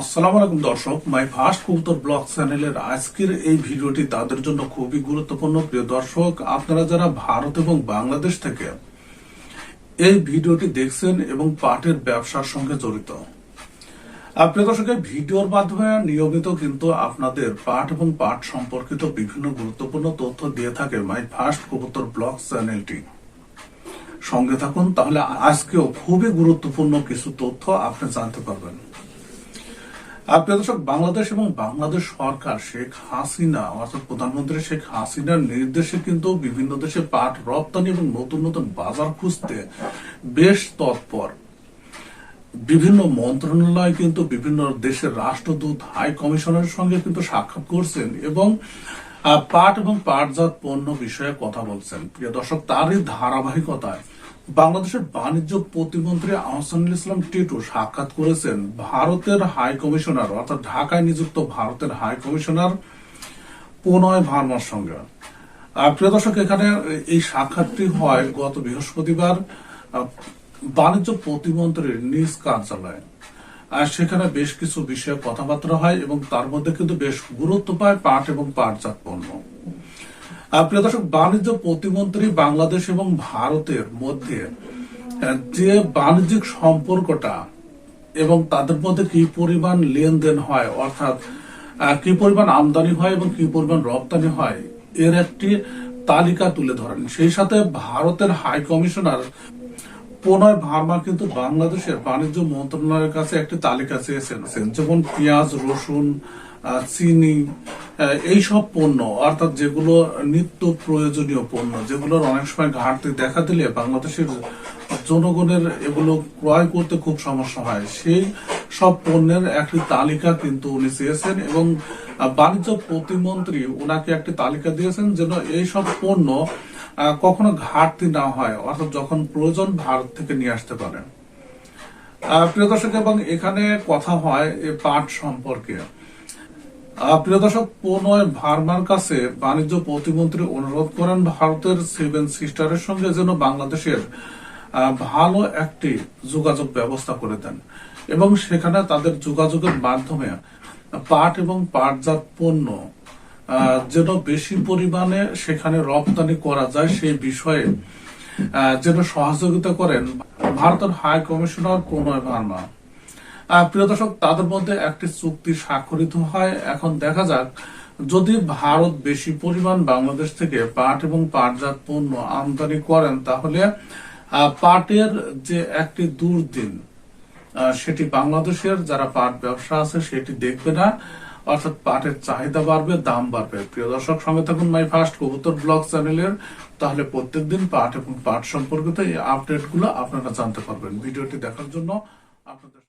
আসসালামু আলাইকুম দর্শক, মাই ফার্স্ট কবুতর ব্লগ চ্যানেলের আজকের এই ভিডিওটি তাদের জন্য খুবই গুরুত্বপূর্ণ। প্রিয় দর্শক, আপনারা যারা ভারত এবং বাংলাদেশ থেকে এই ভিডিওটি দেখছেন এবং পাটের ব্যবসার সঙ্গে জড়িত প্রিয় দর্শক, এই ভিডিওর মাধ্যমে নিয়মিত কিন্তু আপনাদের পাট এবং পাট সম্পর্কিত বিভিন্ন গুরুত্বপূর্ণ তথ্য দিয়ে থাকে মাই ফার্স্ট কবুতর ব্লগ চ্যানেলটি। সঙ্গে থাকুন, তাহলে আজকেও খুবই গুরুত্বপূর্ণ কিছু তথ্য আপনি জানতে পারবেন। আপনার দর্শক বাংলাদেশ এবং বাংলাদেশ সরকার শেখ হাসিনা, অর্থাৎ প্রধানমন্ত্রী শেখ হাসিনার নির্দেশে কিন্তু বিভিন্ন দেশে পাট রপ্তানি এবং নতুন নতুন বাজার খুঁজতে বেশ তৎপর। বিভিন্ন মন্ত্রণালয় কিন্তু বিভিন্ন দেশের রাষ্ট্রদূত, হাই কমিশনের সঙ্গে কিন্তু সাক্ষাৎ করছেন এবং পাট এবং পাটজাত পণ্য বিষয়ে কথা বলছেন। প্রিয় দর্শক, তারই ধারাবাহিকতায় বাংলাদেশের বাণিজ্য প্রতিমন্ত্রী আহসানুল ইসলাম টিটু সাক্ষাৎ করেছেন ভারতের হাই কমিশনার, অর্থাৎ ঢাকায় নিযুক্ত ভারতের হাই কমিশনার প্রণয় ভার্মার সঙ্গে। প্রিয় দর্শক, এখানে এই সাক্ষাৎটি হয় গত বৃহস্পতিবার বাণিজ্য প্রতিমন্ত্রীর নিজ কার্যালয়ে। আর সেখানে বেশ কিছু বিষয়ে কথাবার্তা হয় এবং তার মধ্যে কিন্তু বেশ গুরুত্ব পায় পাট এবং পাটজাত পণ্য। প্রিয় দর্শক, বাণিজ্য প্রতিমন্ত্রী বাংলাদেশ এবং ভারতের মধ্যে যে বাণিজ্যিক সম্পর্কটা এবং তাদের মধ্যে কি পরিমাণ লেনদেন হয়, অর্থাৎ কি পরিমাণ আমদানি হয় এবং কি পরিমাণ রপ্তানি হয়, এর একটি তালিকা তুলে ধরেন। সেই সাথে ভারতের হাই কমিশনার প্রণয় ভার্মা কিন্তু বাংলাদেশের বাণিজ্য মন্ত্রণালয়ের কাছে একটি তালিকা চেয়েছেন। যেমন পেঁয়াজ, রসুন চিনি এইসব পণ্য অর্থাৎ যেগুলো নিত্য প্রয়োজনীয় পণ্য যেগুলোর অনেক সময় ঘাটতি দেখা দিলে বাংলাদেশের জনগণের এগুলো ক্রয় করতে খুব সমস্যা হয়। সেই সব পণ্যের একটি তালিকা কিন্তু উনি চেয়েছেন এবং বাণিজ্য প্রতিমন্ত্রী ওনাকে একটি তালিকা দিয়েছেন যেন এই সব পণ্য কখনো ঘাটতি না হয় অর্থাৎ যখন প্রয়োজন ভারত থেকে নিয়ে আসতে পারে আহ, প্রিয় দর্শক এবং এখানে কথা হয় পাট সম্পর্কে। প্রিয় দর্শক প্রণয় ভার্মার কাছে বাণিজ্য প্রতিমন্ত্রী অনুরোধ করেন ভারতের সেভেন সিস্টারের সঙ্গে যেন বাংলাদেশের ভালো একটি যোগাযোগ ব্যবস্থা করে দেন। এবং সেখানে তাদের যোগাযোগের মাধ্যমে পাট এবং পাটজাত পণ্য যেন বেশি পরিমাণে সেখানে রপ্তানি করা যায় সেই বিষয়ে যেন সহযোগিতা করেন ভারতের হাই কমিশনার প্রণয় ভার্মা। প্রিয় দর্শক, তাদের মধ্যে একটি চুক্তি স্বাক্ষরিত হয়। এখন দেখা যাক, যদি ভারত বেশি পরিমাণ বাংলাদেশ থেকে পাট এবং পাটজাত পণ্য আমদানি করেন, তাহলে পাটের যে একটি দুর্দিন সেটি বাংলাদেশের যারা পাট ব্যবসা আছে, সেটি দেখবে না। অর্থাৎ পাটের চাহিদা বাড়বে, দাম বাড়বে। প্রিয় দর্শক, সঙ্গে থাকুন মাই ফার্স্ট কবুতর ব্লগ চ্যানেলের। তাহলে প্রত্যেকদিন পাট এবং পাট সম্পর্কিত এই আপডেটগুলো আপনারা জানতে পারবেন। ভিডিওটি দেখার জন্য আপনাদের